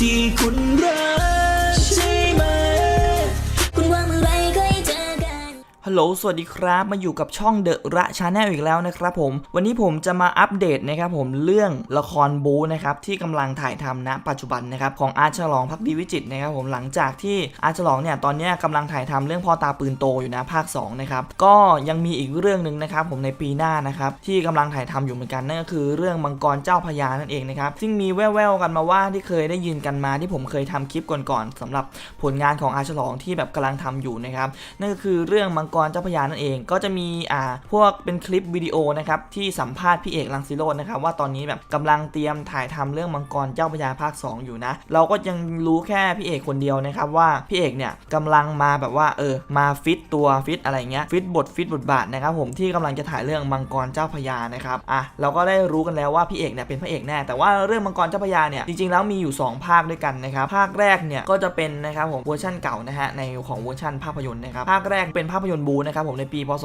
ที่คุณรัก ฮัลโหล สวัสดีครับ มาอยู่กับช่องเดอะระชาแนลอีกแล้วนะครับผม วันนี้ผมจะมาอัปเดตนะครับผมเรื่องละครบูนะครับที่กำลังถ่ายทำณปัจจุบันนะครับของอาร์ฉลองพักดีวิจิตนะครับผมหลังจากที่อาร์ฉลองเนี่ยตอนนี้ยกำลังถ่ายทำเรื่องพ่อตาปืนโตอยู่นะภาค2นะครับก็ยังมีอีกเรื่องหนึ่งนะครับผมในปีหน้านะครับที่กำลังถ่ายทำอยู่เหมือนกันนั่นก็คือเรื่องมังกรเจ้าพญานั่นเองนะครับซึ่งมีแว่วๆกันมาว่าที่เคยได้ยินกันมาที่ผมเคยทำคลิปก่อนๆสำหรับผลงานของอาร์ฉลองที่แบบกำลังทำอยู่นะครับนั่นก็คือเรื่องมังกรรเจ้าพญานั่นเองก็จะมีอ่าพวกเป็นคลิปวิดีโอนะครับที่สัมภาษณ์พี่เอกลังสิโรจน์นะครับว่าตอนนี้แบบกำลังเตรียมถ่ายทำเรื่องมังกรเจ้าพญาภาค 2 อยู่นะ เราก็ยังรู้แค่พี่เอกคนเดียวนะครับว่าพี่เอกเนี่ยกำลังมาแบบว่าเออมาฟิตตัวฟิตอะไรเงี้ยฟิตบทฟิตบทบาทนะครับผมที่กำลังจะถ่ายเรื่องมังกรเจ้าพญานะครับอะเราก็ได้รู้กันแล้วว่าพี่เอกเนี่ยเป็นพระเอกแน่แต่ว่าเรื่องมังกรเจ้าพญาเนี่ยจริงๆแล้วมีอยู่ 2 ภาคด้วยกันนะครับภาคแรกเนี่ยก็จะเป็นนะครับผมเวอร์ชันเก่านะฮะในของเวอร์ชันภาพยนตร์นะครับภาคแรกเป็นภาพยนตร์บูนะครับผมในปีพศ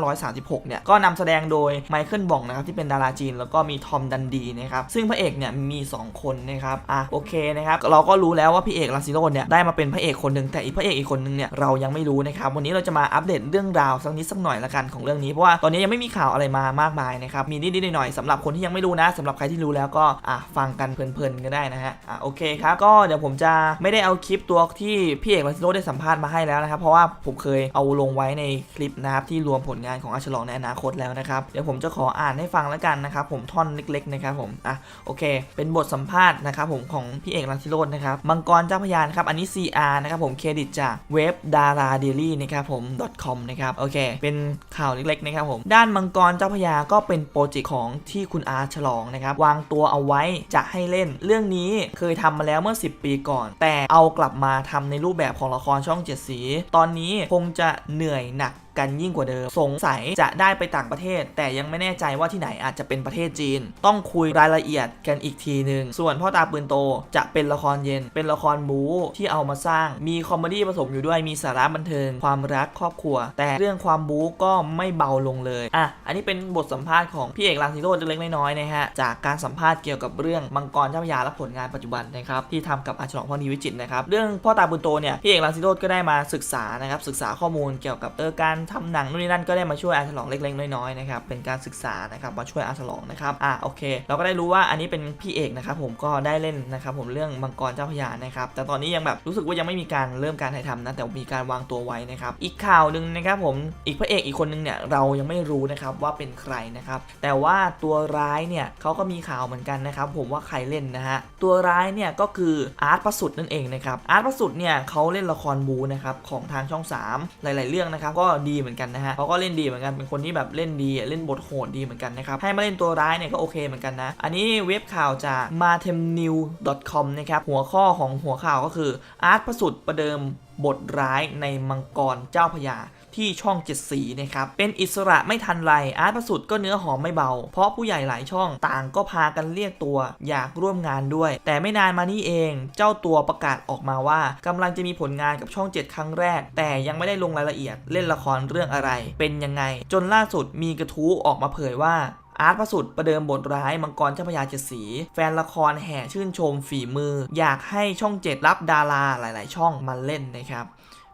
2536 เนี่ยก็นำแสดงโดยไมเคิลบองนะครับที่เป็นดาราจีน แล้วก็มีทอมดันดีนะครับซึ่งพระเอกเนี่ยมี 2 คนนะครับอะโอเคนะครับเราก็รู้แล้วว่าพี่เอกลาซิโรจน์เนี่ยได้มาเป็นพระเอกคนหนึ่งแต่อีกพระเอกอีกคนหนึ่งเนี่ยเรายังไม่รู้นะครับวันนี้เราจะมาอัปเดตเรื่องราวสักนิดสักหน่อยละกันของเรื่องนี้เพราะว่าตอนนี้ยังไม่มีข่าวอะไรมามากมายนะครับมีนิดๆหน่อยๆสำหรับคนที่ยังไม่รู้นะสำหรับใครที่รู้แล้วก็อะฟังกันเพลินๆก็ได้นะฮะอะโอเคครับก็เดี๋ยวผมจะไม่ได้เอาคลิปตัวที่พี่เอกลาซิโรได้สัมภาษณ์มาให้แล้วนะครับเพราะว่าผมเคยเอาลงไว้ในคลิปนะครับที่รวมผลงานของอาชลองในอนาคตแล้วนะครับเดี๋ยวผมจะขออ่านให้ฟังแล้วกันนะครับผมท่อนเล็กๆนะครับผมอะโอเค เป็นบทสัมภาษณ์นะครับผมของพี่เอกลังสิโรจน์นะครับมังกรเจ้าพญานครับอันนี้ CR นะครับผมเครดิตจากเว็บดาราเดลี่นะครับผม .com นะครับโอเค เป็นข่าวเล็กๆนะครับผมด้านมังกรเจ้าพญาก็เป็นโปรเจกต์ของที่คุณอาฉลองนะครับวางตัวเอาไว้จะให้เล่น เรื่องนี้เคยทำมาแล้วเมื่อ 10 ปีก่อน แต่เอากลับมาทำในรูปแบบของละครช่องเจ็ดสี ตอนนี้คงจะเหนื่อยหนักกันยิ่งกว่าเดิม สงสัยจะได้ไปต่างประเทศ แต่ยังไม่แน่ใจว่าที่ไหนอาจจะเป็นประเทศจีน ต้องคุยรายละเอียดกันอีกทีหนึ่งส่วนพ่อตาปืนโตจะเป็นละครเย็น เป็นละครบู๊ที่เอามาสร้าง มีคอมเมดี้ผสมอยู่ด้วยมีสาระบันเทิง ความรักครอบครัว แต่เรื่องความบู๊ก็ไม่เบาลงเลยอะอันนี้เป็นบทสัมภาษณ์ของพี่เอกลังสิโรจน์เล็กน้อยๆนะฮะจากการสัมภาษณ์เกี่ยวกับเรื่องมังกรเจ้าพยาและผลงานปัจจุบันนะครับที่ทำกับอาฉลองพรดีวิจิตนะครับเรื่องพ่อตาปืนโตเนี่ยพี่เอกลังสิโรจน์ก็ได้มาศึกษานะครับศึกษาข้อมูลเกี่ยวกับเออการทำหนังนู่นนี่นั่นก็ได้มาช่วยอาฉลองเล็กๆน้อยๆนะครับเป็นการศึกษานะครับมาช่วยอาฉลองนะครับอะโอเค เราก็ได้รู้ว่าอันนี้เป็นพี่เอกนะครับผมก็ได้เล่นนะครับผมเรื่องมังกรเจ้าพระยานะครับแต่ตอนนี้ยังแบบรู้สึกว่ายังไม่มีการเริ่มการถ่ายทำนะแต่มีการวางตัวไว้นะครับอีกข่าวหนึ่งนะครับผมอีกพระเอกอีกคนนึงเนี่ยเรายังไม่รู้นะครับว่าเป็นใครนะครับแต่ว่าตัวร้ายเนี่ยเขาก็มีข่าวเหมือนกันนะครับผมว่าใครเล่นนะฮะตัวร้ายเนี่ยก็คืออาร์ตประสุทธิ์นั่นเองนะครับอาร์ตประสุทธิ์เนี่ยเขาเล่นละครบูนะครับของทางช่อง 3 หลาย ๆ เรื่องนะครับก็ดีเหมือนกันนะฮะเขาก็เล่นดีเหมือนกันเป็นคนที่แบบเล่นดีเล่นบทโหดดีเหมือนกันนะครับให้มาเล่นตัวร้ายเนี่ยก็โอเคเหมือนกันนะ อันนี้เว็บข่าวจาก martemnew.com นะครับหัวข้อของหัวข่าวก็คืออาร์ตประสุทธ์ประเดิม บทร้ายในมังกรเจ้าพญาที่ช่องเจ็ดสีนะครับ เป็นอิสระไม่ทันไรอาร์ตประสุทธิ์ก็เนื้อหอมไม่เบา เพราะผู้ใหญ่หลายช่องต่างก็พากันเรียกตัว อยากร่วมงานด้วย แต่ไม่นานมานี้เอง เจ้าตัวประกาศออกมาว่ากำลังจะมีผลงานกับช่อง 7 ครั้งแรก แต่ยังไม่ได้ลงรายละเอียดเล่นละครเรื่องอะไร เป็นยังไง จนล่าสุดมีกระทู้ออกมาเผยว่า อาร์ตพระสุดประเดิมบทร้ายมังกรเจ้าพระยาเจ็ดสี แฟนละครแห่ชื่นชมฝีมือ อยากให้ช่องเจ็ดรับดาราหลาย ๆ ช่องมาเล่นนะครับ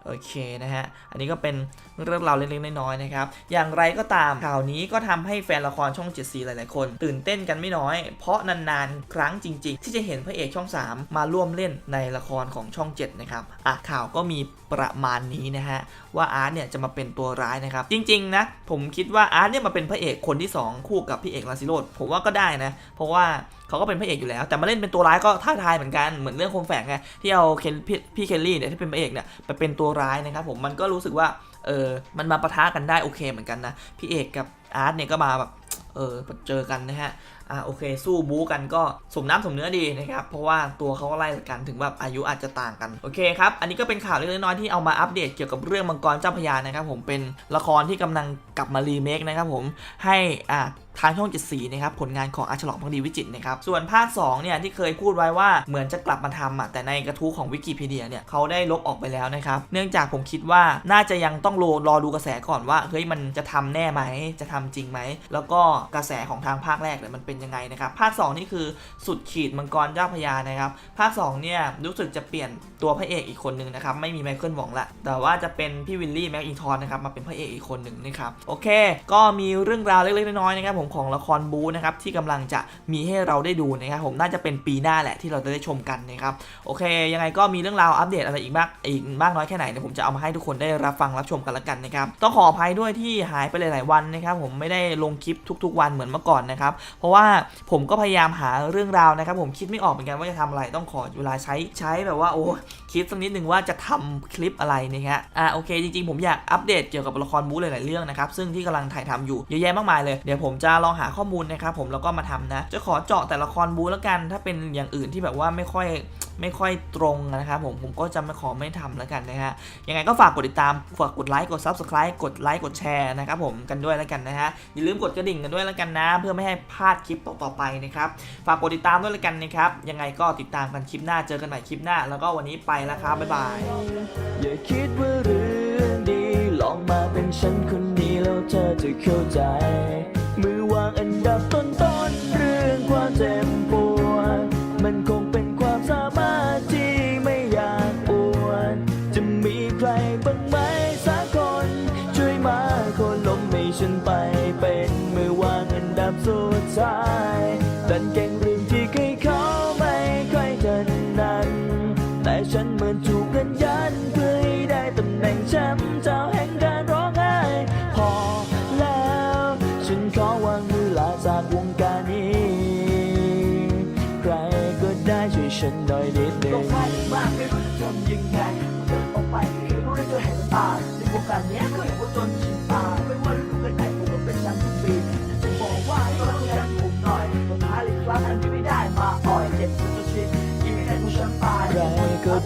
โอเคนะฮะ อันนี้ก็เป็นเรื่องราวเล็กๆน้อยๆนะครับ อย่างไรก็ตามข่าวนี้ก็ทำให้แฟนละครช่อง7สีหลายๆคน ตื่นเต้นกันไม่น้อย เพราะนานๆ ครั้งจริง ๆ ที่จะเห็นพระเอกช่อง 3 มาร่วมเล่นในละครของช่อง 7 นะครับ อะข่าวก็มีประมาณนี้นะฮะ ว่าอาร์ตเนี่ยจะมาเป็นตัวร้ายนะครับ จริงๆนะผมคิดว่าอาร์ตเนี่ยมาเป็นพระเอกคนที่ 2 คู่กับพี่เอกลาซิโรดผมว่าก็ได้นะ เพราะว่าเขาก็เป็นพระเอกอยู่แล้ว แต่มาเล่นเป็นตัวร้ายก็ท้าทายเหมือนกันเหมือนเรื่องคมแฝกไงที่เอาเคนพี่เคลลี่เนี่ยที่เป็นพระเอกเนี่ยไปเป็นตัวร้ายนะครับผมมันก็รู้สึกว่าเออมันมาปะทะกันได้โอเคเหมือนกันนะพี่เอกกับอาร์ตเนี่ยก็มาแบบเออเจอกันนะฮะอ่าโอเคสู้บู๊กันก็สมน้ำสมเนื้อดีนะครับ เพราะว่าตัวเขาก็ไล่กันถึงแบบอายุอาจจะต่างกัน โอเคครับ อันนี้ก็เป็นข่าวเล็กๆน้อยๆที่เอามาอัปเดตเกี่ยวกับเรื่องมังกรเจ้าพญานะครับผมเป็นละครที่กำลังกลับมารีเมคนะครับผมให้อ่า ทางช่องเจ็ดสีนะครับ ผลงานของอาฉลองพักดีวิจิตนะครับ ส่วนภาค 2 เนี่ย ที่เคยพูดไว้ว่าเหมือนจะกลับมาทำอะแต่ในกระทู้ของวิกิพีเดียเนี่ยเขาได้ลบออกไปแล้วนะครับ เนื่องจากผมคิดว่าน่าจะยังต้องรอรอดูกระแสก่อนว่า เฮ้ย มันจะทำแน่ไหม จะทำจริงไหม แล้วก็กระแสของทางภาคแรกเนี่ยมันเป็นยังไงนะครับ ภาค 2 นี่คือสุดขีดมังกรเจ้าพญานะครับ ภาค 2 เนี่ยรู้สึกจะเปลี่ยนตัวพระเอกอีกคนนึงนะครับ ไม่มีไมเคิลหวงละ แต่ว่าจะเป็นพี่วิลลี่แม็กอินทอนนะครับมาเป็นพระเอกอีกคนหนึ่งนะครับ โอเค ก็มีเรื่องราวเล็กๆน้อยๆนะครับผมของละครบูนะครับที่กำลังจะมีให้เราได้ดูนะครับผมน่าจะเป็นปีหน้าแหละที่เราจะได้ชมกันนะครับโอเค ยังไงก็มีเรื่องราวอัปเดตอะไรอีกมากอีกมากน้อยแค่ไหนเนี่ยผมจะเอามาให้ทุกคนได้รับฟังรับชมกันละกันนะครับต้องขออภัยด้วยที่หายไปหลายๆวันนะครับผมไม่ได้ลงคลิปทุก ๆ วันเหมือนเมื่อก่อนนะครับเพราะว่าผมก็พยายามหาเรื่องราวนะครับ ผมคิดไม่ออกเหมือนกันว่าจะทำอะไรต้องขอเวลาใช้ใช้แบบว่าโอ้คิดสักนิดนึงว่าจะทำคลิปอะไรนะฮะอะโอเคจริงๆ ผมอยากอัปเดตเกี่ยวกับละครบู๊หลายๆเรื่องนะครับซึ่งที่กำลังถ่ายทำอยู่เยอะแยะมากมายเลยเดี๋ยวผมจะลองหาข้อมูลนะครับผมแล้วก็มาทำนะ จะขอเจาะแต่ละครบูแล้วกัน ถ้าเป็นอย่างอื่นที่แบบว่าไม่ค่อยไม่ค่อยตรงนะครับผมผมก็จะไม่ขอไม่ทำแล้วกันนะฮะยังไงก็ฝากกดติดตามฝากกดไลค์กด Subscribe กดไลค์กดแชร์นะครับผมกันด้วยแล้วกันนะฮะอย่าลืมกดกระดิ่งกันด้วยแล้วกันนะ เพื่อไม่ให้พลาดคลิปต่อๆไปนะครับฝากกดติดตามด้วยแล้วกันนะครับยังไงก็ติดตามกันคลิปหน้าเจอกันใหม่คลิปหน้า แล้วก็วันนี้ไปแล้วครับบ๊ายบายอย่าคิดว่าเรื่องดีลองมาเป็นฉัน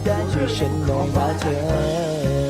感觉神魂颠倒